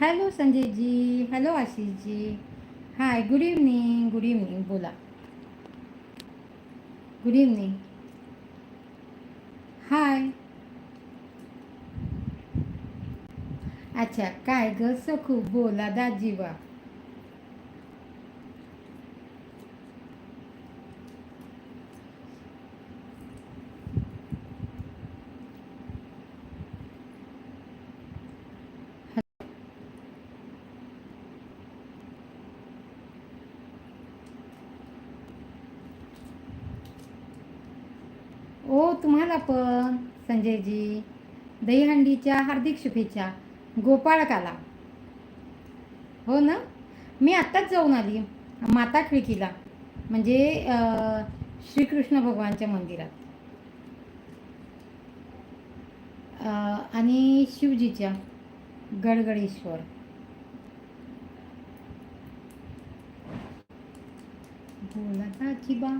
Hello Sanjayji hello Ashishji hi good evening good evening बोला good evening hi अच्छा काय ग सखू बोला दाजीवा ओ तुम्हाला पण संजयजी दहीहंडीच्या हार्दिक शुभेच्छा गोपाळकाला. हो ना? मी आत्ताच जाऊन आली माता खिडकीला म्हणजे श्रीकृष्ण भगवानच्या मंदिरात. आणि शिवजीच्या गडगडेश्वर. बोला बा.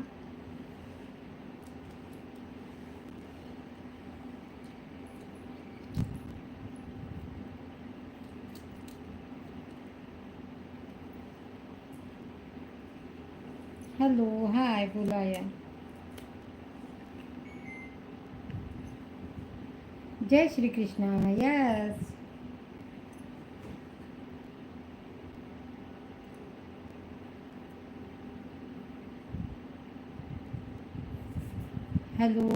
हॅलो हाय बोला या जय श्री कृष्ण यस हॅलो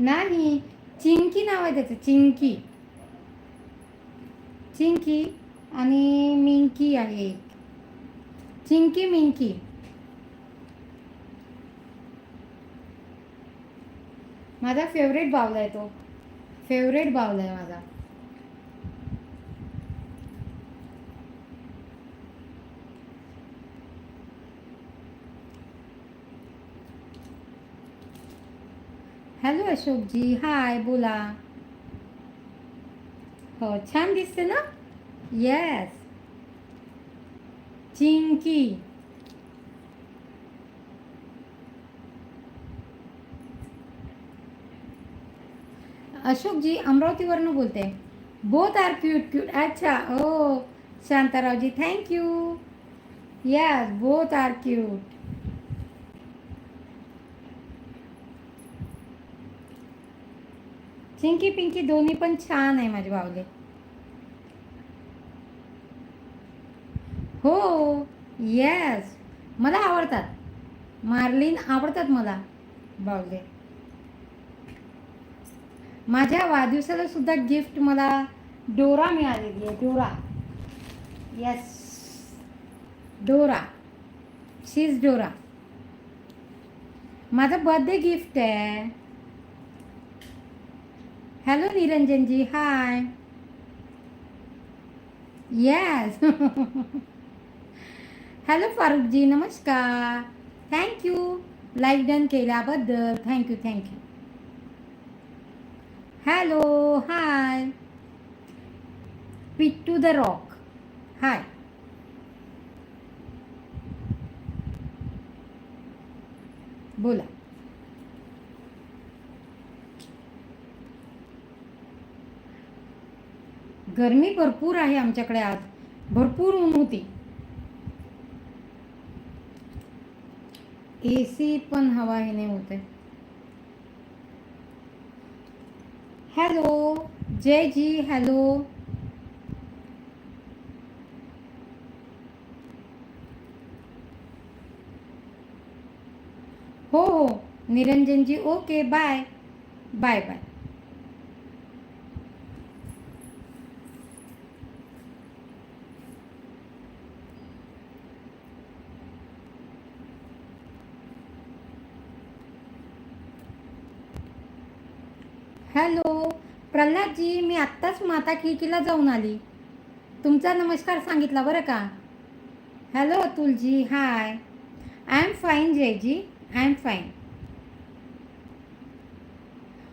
नाही चिंकी नाव आहे त्याचं चिंकी. चिंकी आणि मिंकी आहे चिंकी मिंकी. माझा फेवरेट बावला आहे तो. फेवरेट बावला आहे माझा. हॅलो अशोकजी हाय बोला हो छान दिसते ना येस चिंकी अशोकजी अमरावतीवरनं बोलते बोथ आर क्यूट क्यूट अच्छा ओ Shantaraoji thank you yes both are cute Chinki Pinky दोन्ही पण छान आहे माझे बावले. हो येस मला आवडतात. मार्लिन आवडतात मला बावले. माझ्या वाढदिवसाला सुद्धा गिफ्ट मला डोरा मिळालेली आहे डोरा. येस डोरा. She's Dora. माझं बर्थडे गिफ्ट आहे. Hello Niranjanji hi yes hello Farukhji नमस्कार थँक्यू लाईक डन केल्याबद्दल thank you thank you hello hi Pittu the rock hi बोला गरमी भरपूर आहे आमच्याकडे आज. भरपूर ऊन होती. ए सी पण हवा हे नाही होते. हॅलो जय जी हॅलो हो हो Niranjanji okay bye bye bye hello Pralhadji मी आत्ताच माता खिडकीला जाऊन आली. तुमचा नमस्कार सांगितला बरं का? Hello Atulji hi. I am fine Jayji I am fine.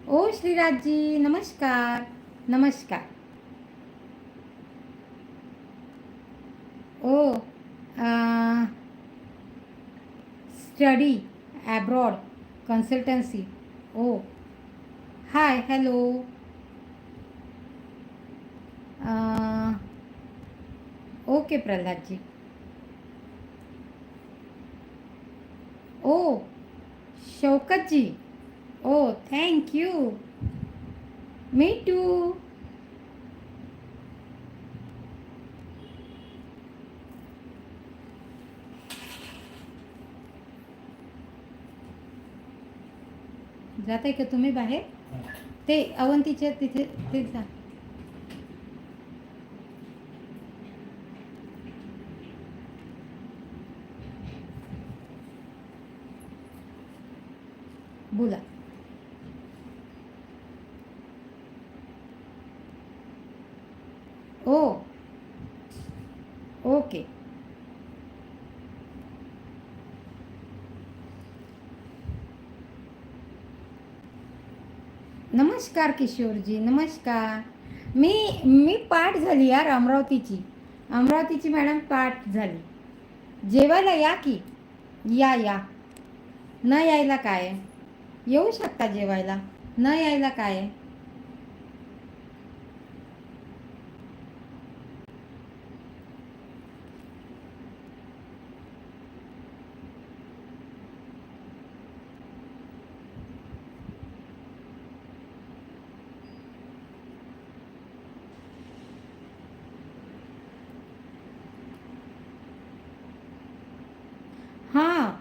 Oh Shrirajji नमस्कार नमस्कार. ओ study abroad consultancy. Oh hi hello okay Pralhad ji oh Shaukat ji oh thank you me too जाताय का तुम्ही बाहेर? ते अवंतीच्या तिथे ते जा बोला ओ ओके नमस्कार किशोरजी नमस्कार. मी मी पाठ झाली यार अमरावतीची. अमरावतीची मॅडम पाठ झाली. जेवायला या की? या या. न यायला काय? येऊ शकता जेवायला. न यायला काय आहे? हां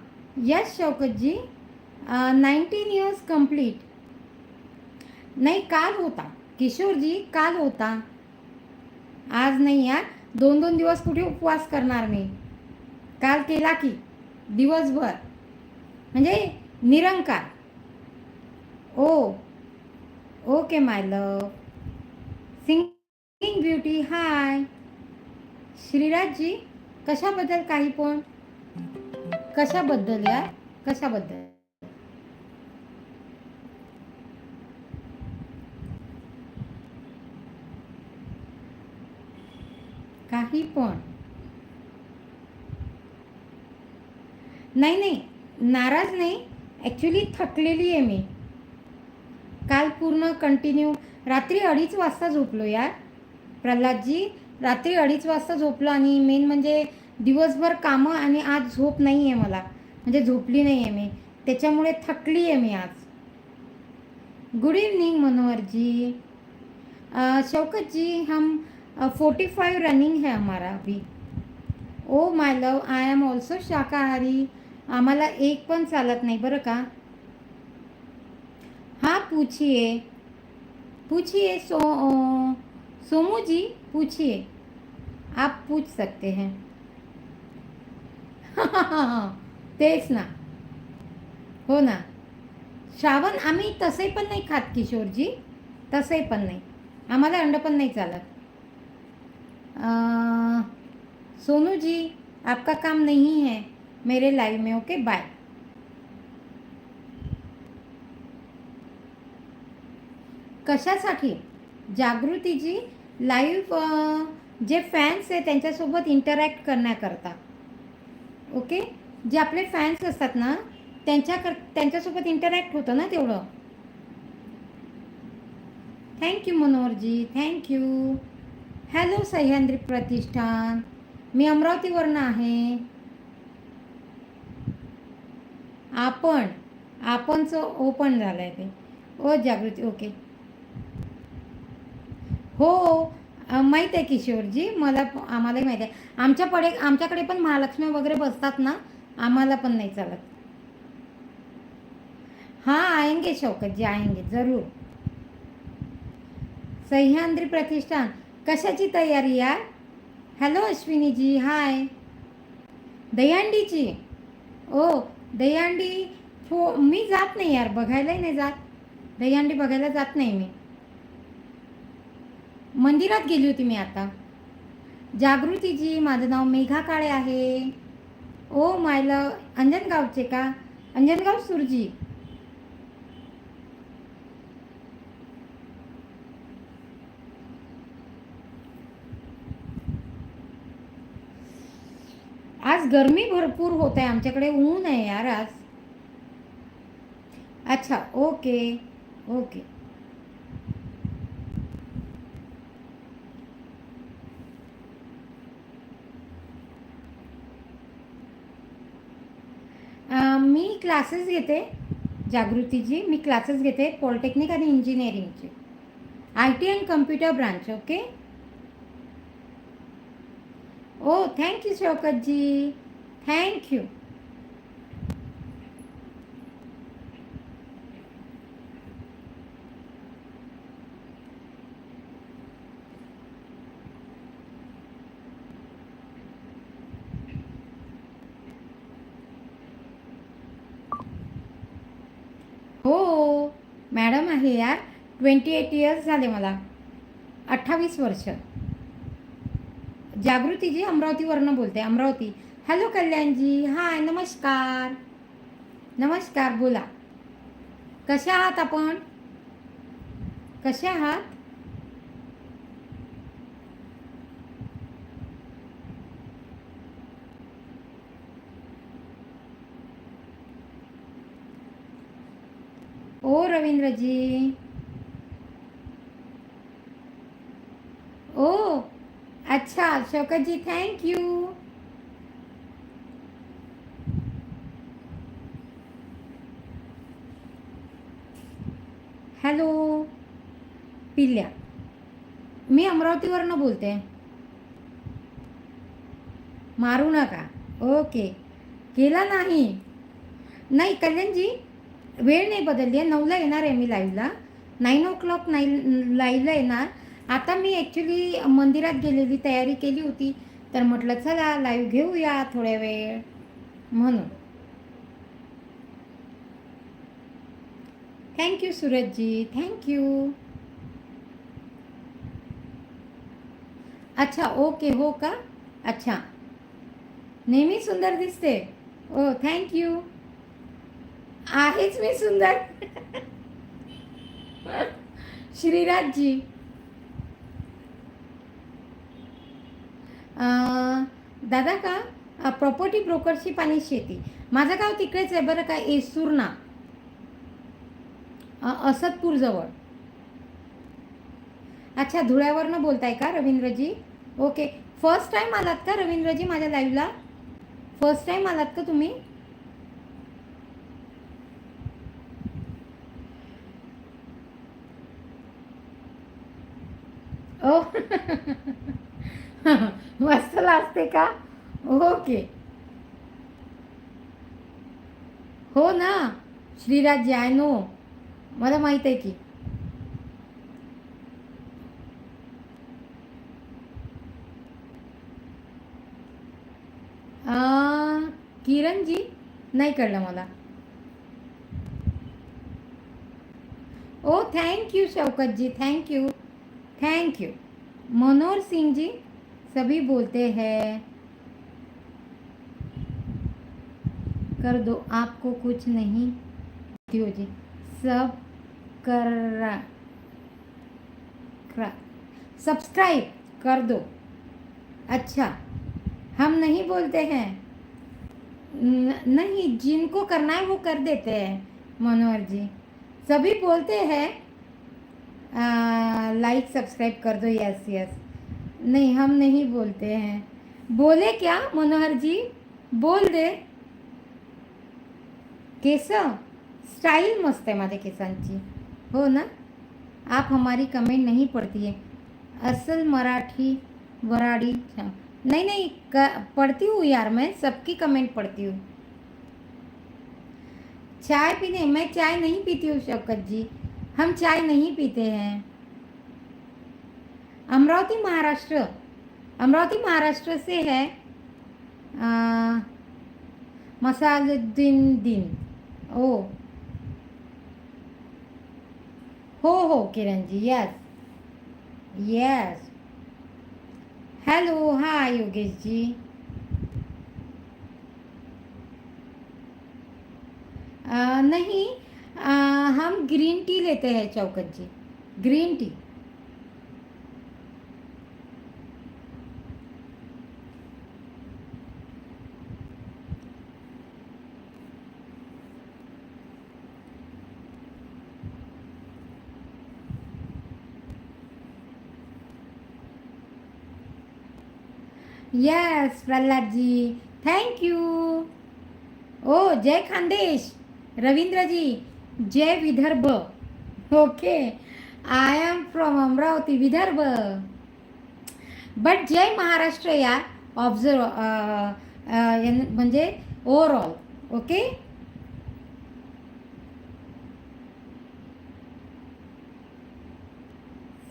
yes Shaukatji nineteen years complete नाही काल होता. किशोरजी काल होता. आज नाही यार. दोन दोन दिवस कुठे उपवास करणार मी? काल केला की? दिवसभर. म्हणजे Nirankar. Oh. Okay my love singing beauty hi Shrirajji कशाबद्दल काही पण? कशाबद्दल यार कशाबद्दल? काही पण. नाही नाही. नाराज नाही. ॲक्च्युली थकलेली आहे मी. काल पूर्ण कंटिन्यू रात्री अडीच वाजता झोपलो यार. प्रल्हादजी रात्री अडीच वाजता झोपलो आणि मेन म्हणजे दिवसभर कामं आणि आज झोप नाही आहे मला. म्हणजे झोपली नाही आहे मी. त्याच्यामुळे थकली आहे मी आज. Good evening Manoharji. Shaukat ji हम फोर्टी फाइव रनिंग है हमारा अभी. ओ my love I am also शाकाहारी. आम्हाला एक पण चालत नाही बरं का? हा पूछिए. पूछिए सो सोमू जी पूछिए. आप पूछ सकते हैं. तेच ना. हो ना. श्रावण आम्ही तसे पण नाही खात किशोरजी. तसे पण नाही. आम्हाला अंड पण नाही चालत. सोनूजी आपका काम नहीं है. मेरे लाइव में ओके बाय कशासाठी? जागृतीजी लाईव्ह जे फॅन्स आहे त्यांच्यासोबत इंटरॅक्ट करण्याकरता. ओके? जे आपले फॅन्स असतात ना त्यांच्याकर त्यांच्यासोबत इंटरॅक्ट होतं ना तेवढं? Thank you Manoharji. Thank you hello Sahyadri Pratishthan. मी अमरावतीवरनं आहे. आपण आपणचं ओपन झालं आहे ते. Oh Jagruti okay. हो माहीत आहे किशोरजी मला आम्हालाही माहीत आहे. आमच्याकडे आमच्याकडे पण महालक्ष्मी वगैरे बसतात ना आम्हाला पण नाही चालत. हाँ आएंगे शौकत जी आएंगे जरूर. सह्याद्री प्रतिष्ठान कशाची तयारी यार? हॅलो अश्विनीजी हाय दहीहंडीची ओ दहीहंडी फो मी जात नाही यार बघायलाही नाही जात. दहीहंडी बघायला जात नाही मी. मंदिरात गेली होती मी आता. जागृतीजी माझं नाव मेघा काळे आहे. ओ मायला अंजनगावचे का? अंजनगाव सुरजी. आज गरमी भरपूर होत आहे आमच्याकडे ऊन आहे यार आज. अच्छा ओके ओके अं, मी क्लासेस घेते जागृतीची. मी क्लासेस घेते पॉलिटेक्निक आणि इंजिनिअरिंगचे. I T and computer branch okay? Oh thank you Shaukatji thank you हो आहे यार ट्वेंटी एट इयर्स झाले मला. अठ्ठावीस वर्ष. जागृतीजी अमरावतीवरनं बोलते अमरावती. हॅलो कल्याणजी हाय नमस्कार. नमस्कार बोला. कशा आहात आपण? कशा आहात? रवींद्रजी ओ अच्छा Shaukat ji thank you hello पिल्ल्या, मी अमरावतीवरनं बोलते. मारू नका. ओके केला नाही. नाही, कल्याणजी वेळ नाही बदलली आहे. नऊला येणार आहे मी लाईव्हला. नाईन ओ क्लॉक नाईन लाईव्हला येणार. आता मी ॲक्च्युली मंदिरात गेलेली तयारी केली होती. तर म्हटलं चला लाईव्ह घेऊया थोड्या वेळ. म्हणून. Thank you Surajji. Thank you अच्छा ओके हो का? अच्छा. नेहमी सुंदर दिसते. Oh, ओ थँक्यू आहेच मी सुंदर. श्रीराजजी. दादा का? प्रॉपर्टी ब्रोकरशिप आणि शेती. माझं गाव तिकडेच आहे बरं का एसूरना अ, असदपूरजवळ अच्छा धुळ्यावरनं बोलताय का रवींद्रजी? ओके. फर्स्ट टाईम आलात का रवींद्रजी माझ्या लाईव्हला फर्स्ट टाईम आलात का तुम्ही ओ मस्त असते का? हो ओके हो ना श्रीराज आय नो. मला माहीत आहे की. किरणजी नाही कळलं मला. ओ thank you you Shaukat ji you. You. Manohar Singhji सभी बोलते हैं कर दो आपको कुछ नहीं। जी? सब कर सब्सक्राइब कर दो। अच्छा हम नहीं बोलते हैं। न, नहीं जिनको करना है वो कर देते हैं। मनोहर जी सभी बोलते हैं। लाइक सब्सक्राइब कर दो। यस यस नहीं, हम नहीं बोलते हैं। बोले क्या, मनोहर जी? बोल दे। केस स्टाईल मस्त है आहे माझ्या केसांची हो ना? आप हमारी कमेंट नहीं पढ़ती है। असल मराठी वराड़ी। नहीं नहीं पढ़ती हूँ यार मैं, सबकी कमेंट पढ़ती हूँ। चाय पीने मैं चाय नहीं पीती हूँ शौकत जी। हम चाय नहीं पीते हैं। अमरावती महाराष्ट्र अमरावती महाराष्ट्र से है मसालुद्दीन दिन। ओ। हो हो Kiran ji yes yes hello hi Yogesh ji. आ, नहीं आ, हम ग्रीन टी लेते हैं Shaukat ji. Green tea yes Pralhadji thank you oh Jai Khandesh Ravindraji Jai Vidarbha okay I am from Amravati Vidarbha but जय महाराष्ट्र या ऑब्झर्व म्हणजे ओव्हरऑल ओके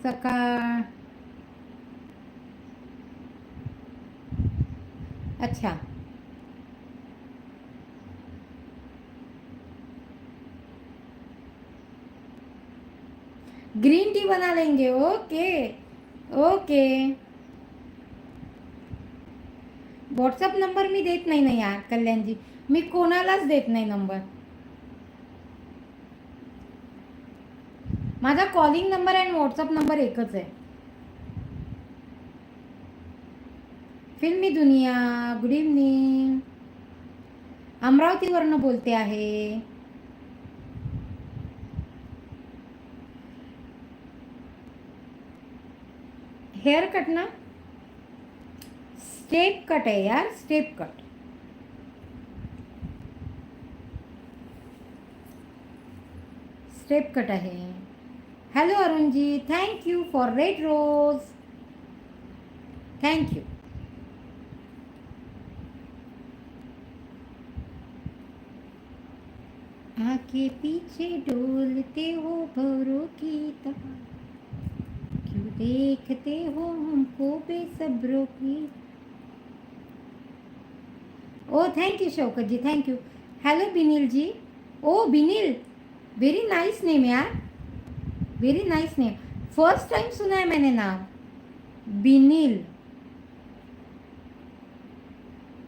सकाळ अच्छा. Green tea बना लेंगे ओके ओके व्हॉट्सअप नंबर मी देत नाही ना यार कल्याणजी. मी कोणालाच देत नाही नंबर माझा कॉलिंग नंबर आणि व्हॉट्सअप नंबर एकच आहे. फिल्मी दुनिया गुड इव्हनिंग अमरावतीवरनं बोलते आहे. हेअर कट ना? स्टेप कट आहे यार स्टेप कट स्टेप कट आहे. Hello Arunji thank you for red rose thank you आके पीछे डोलते हो भौरों की तरह। क्यों देखते हो हमको बेसब्रों की? ओ thank you Shaukat ji thank you hello Binil ji. Oh, Binil very nice name यार. Very nice name first time सुना है मैंने नाम. Binil.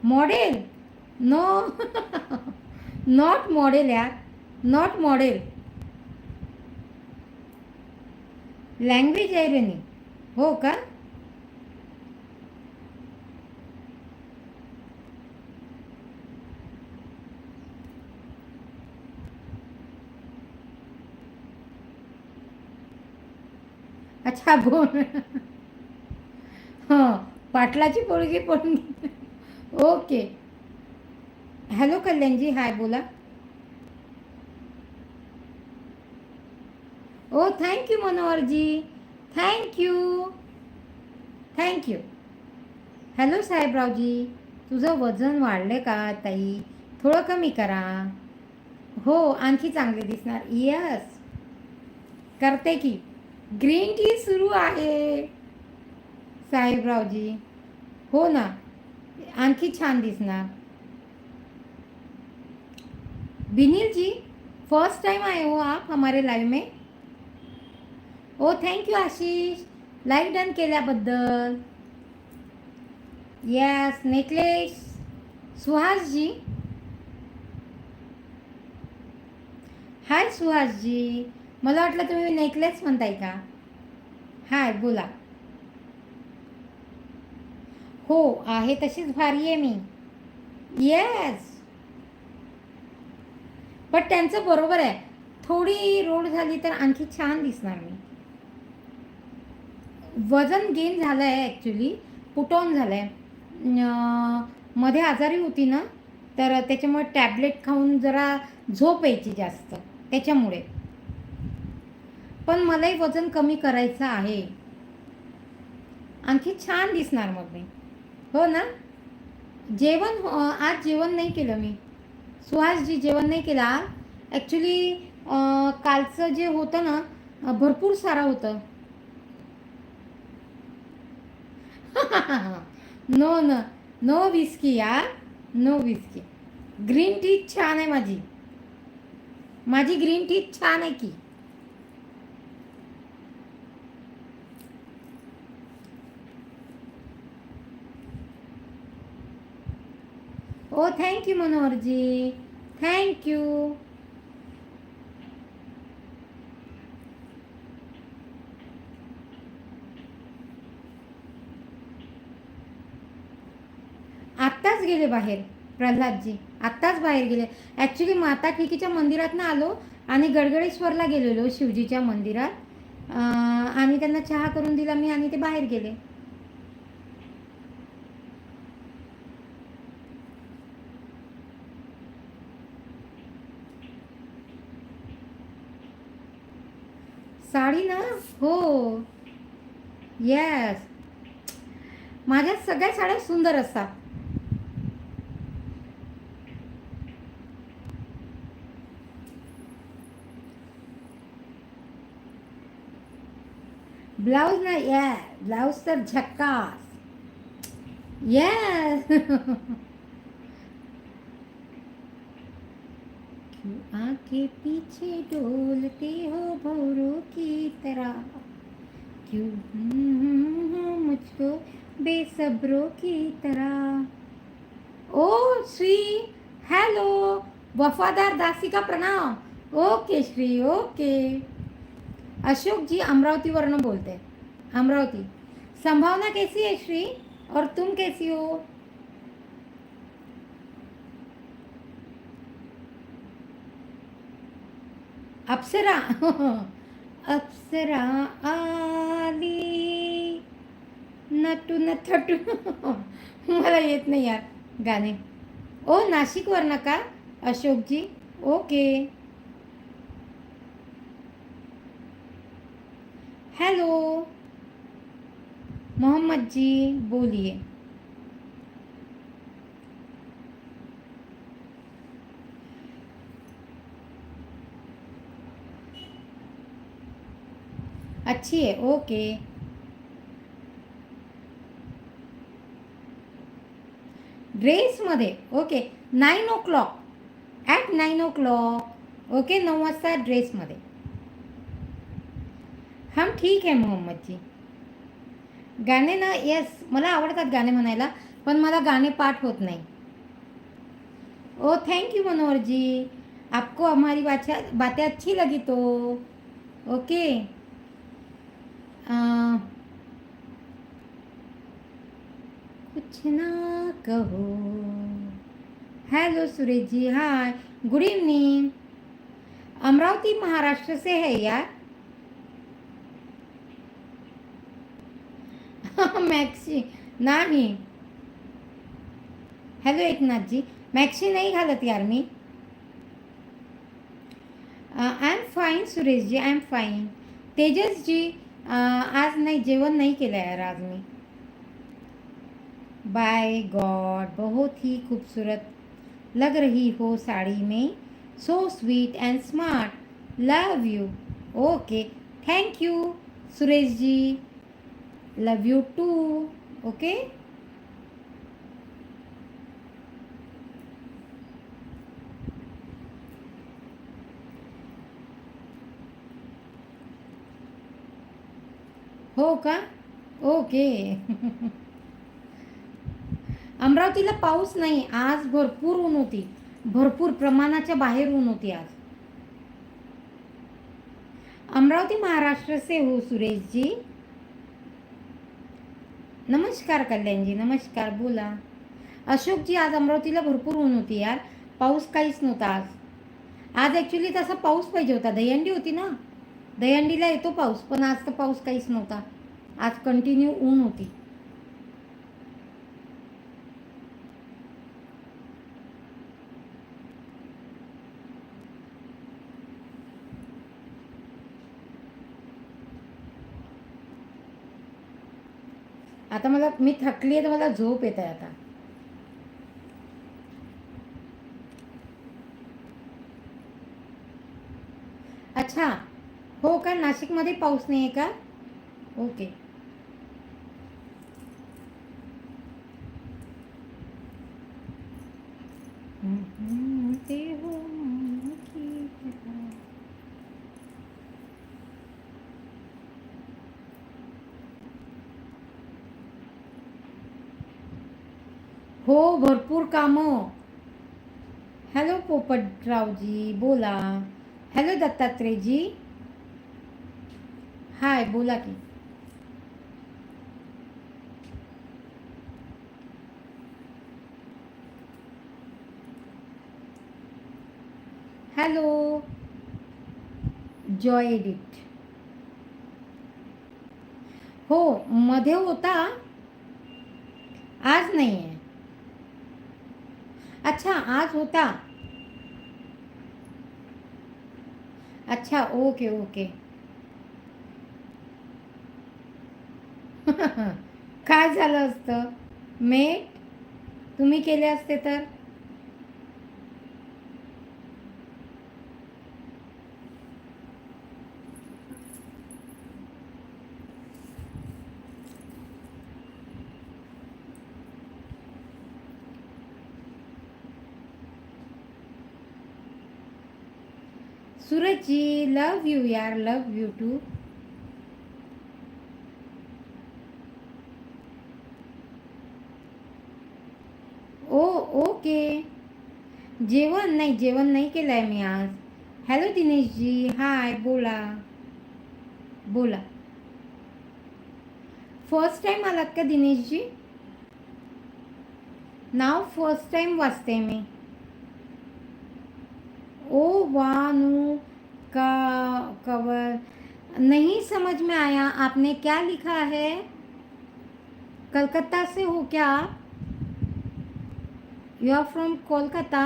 Model no not model यार. Not model. लँग्वेज आहे हो का? अच्छा बोल. हां पाटलाची पोळगी पण ओके. हॅलो कल्याणजी हाय बोला. ओ thank you Manoharji. Thank you thank you hello Sahebraoji. तुझं वजन वाढलं का ताई? थोडं कमी करा. हो आणखी चांगले दिसणार. यस करते की. ग्रीन टी सुरू आहे. साहेबरावजी. हो ना. आणखी छान दिसणार. बिनीलजी फर्स्ट टाइम आए हो आप हमारे लाईव्ह में. हो, ओ thank you Ashish. Like done केल्याबद्दल. Yes necklace Suhasji. Hi Suhasji. मला वाटलं तुम्ही नेकलेस म्हणताय का? हाय बोला. हो आहे तशीच भारी आहे मी. येस पण त्यांचं बरोबर आहे. थोडी रोड झाली तर आणखी छान दिसणार मी. वजन गेन झालं आहे ॲक्च्युली पुटॉन झालं आहे मध्ये आजारी होती ना तर त्याच्यामुळे टॅबलेट खाऊन जरा झोप यायची जास्त त्याच्यामुळे. पण मलाही वजन कमी करायचं आहे. आणखी छान दिसणार मग मी. हो ना? जेवण आज जेवण नाही केलं मी. सुहासजी जेवण नाही केलं ॲक्च्युली कालचं जे होतं ना भरपूर सारं होतं. नो न नो विस्की यार नो विस्की ग्रीन टी छान आहे माझी माझी ग्रीन टी छान आहे की ओ थँक्यू मनोहरजी थँक्यू गेले बाहेर प्रल्हादजी. आत्ताच बाहेर गेले. ॲक्च्युली माता किकीच्या मंदिरातनं आलो आणि गडगडेश्वरला गेलेलो शिवजीच्या मंदिरात. आणि त्यांना चहा करून दिला मी आणि ते बाहेर गेले. साडी ना? हो. येस माझ्या सगळ्या साड्या सुंदर असतात. ब्लाऊज ना, ये ब्लाऊज तर झक्कास येस क्यों आके पीछे डोलते हो भौरों की तरह? क्यों मुझको बेसब्रों की तरह? ओ, श्री हेलो वफादार दासी का प्रणाम। Okay, Shri, okay. Ashok ji अमरावतीवरनं बोलते. अमरावती संभावना कैसी है श्री? और तुम कैसी हो? अप्सरा अप्सरा आली नटू नथटू मला येत नाही यार गाणे. ओ नाशिकवरनं का अशोकजी ओके. हेलो। मोहम्मद जी, बोलिए। अच्छी है, ओके। ड्रेस ड्रेसमध्ये okay. Nine o'clock at nine o'clock okay नऊ वाजता ड्रेसमध्ये हम ठीक आहे मोहम्मद जी गाणे ना येस मला आवडतात गाणे म्हणायला पण मला गाणे पाठ होत नाही. ओ थैंक यू मनोहर जी आपको हमारी बाचा बातें अच्छी लगी तो. ओके आ, कुछ ना कहो. Hello Suresh ji hi good evening Amravati Maharashtra से है यार. मॅक्सी, नाही. हॅलो एकनाथ जी मॅक्सी नाही घालत यार मी. I am fine Suresh ji I am fine Tejas ji आज नाही, जेवण नहीं केलं यार आज मी. बाय गॉड बहुत ही खूबसूरत लग रही हो साड़ी में. So sweet and smart love you okay thank you Suresh ji love you too okay हो का? ओके अमरावतीला पाऊस नाही आज भरपूर ऊन होती. भरपूर प्रमाणाच्या बाहेर ऊन होती आज. अमरावती महाराष्ट्र से हो सुरेश जी नमस्कार कल्याणजी नमस्कार बोला. अशोकजी आज अमरावतीला भरपूर ऊन होती यार. पाऊस काहीच नव्हता आज. आज ॲक्च्युली तसा पाऊस पाहिजे होता. दहीहंडी होती ना? दहीहंडीला येतो पाऊस पण आज तर पाऊस काहीच नव्हता. आज कंटिन्यू ऊन होती. आता मला मी थकली आहे तर मला झोप येत आहे आता. अच्छा. हो का? नाशिकमध्ये पाऊस नाही आहे का? ओके. पोपटरावजी बोला हॅलो दत्तात्रेयजी हाय बोला की हॅलो जॉय एडिट हो मध्ये होता, आज नाही आहे अच्छा आज होता अच्छा ओके ओके. काय झालं असतं? मेट? तुम्ही केले असते तर? सूरज जी लव यू यार love you too O, okay. जेवण नाही जेवण नाही केलं आहे मी आज. हॅलो दिनेशजी. हाय बोला. बोला. फ़र्स्ट टाईम आलात का, दिनेशजी? नाव फ़र्स्ट टाइम वाचते मी. ओ वानू का कवर नहीं समझ में आया आपने क्या लिखा है? कलकत्ता से हो क्या आप? You are from Kolkata?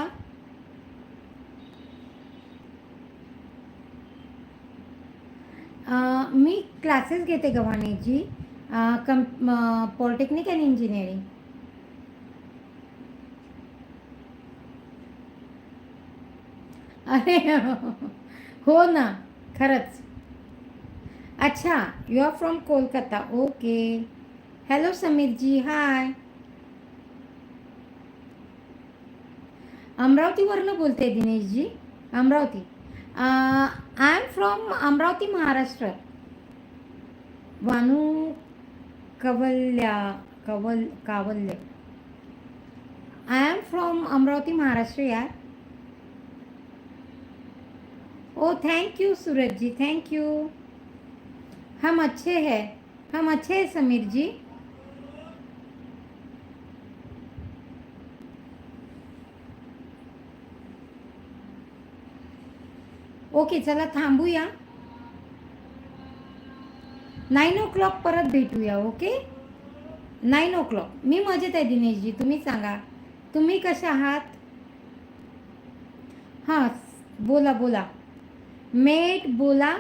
Me classes घेते गव्हाणेची कम पॉलिटेक्निक अँड इंजिनिअरिंग अरे हो ना खरंच. अच्छा you are from Kolkata okay hello Sameerji hi अमरावतीवरनं बोलते Dineshji Amravati. I am from Amravati Maharashtra. वानू कवल्या कवल कावल्य. I am from Amravati Maharashtra यार. ओ thank you Suraj ji thank you हम अच्छे हैं। हम अच्छे हैं समीर जी। ओके चला थांबूया। नाईन ओ क्लॉक परत भेटूया ओके नाईन ओ क्लॉक मी मजेत आहे दिनेशजी तुम्ही सांगा. तुम्ही कशा आहात? हां बोला बोला. मेट बोला.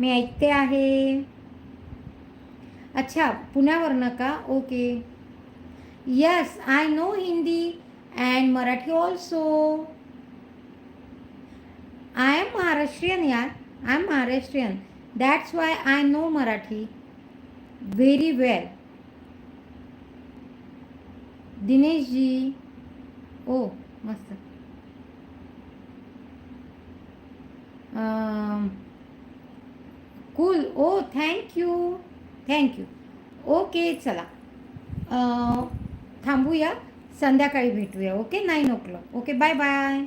मी ऐकते आहे. अच्छा पुण्यावरनं का okay. Yes I know Hindi and Marathi also I am Maharashtrian यार I am Maharashtrian that's why I know Marathi very well Dineshji oh मस्त cool oh thank you thank you okay चला. Uh, थांबूया. संध्याकाळी भेटूया. Okay nine o'clock okay bye bye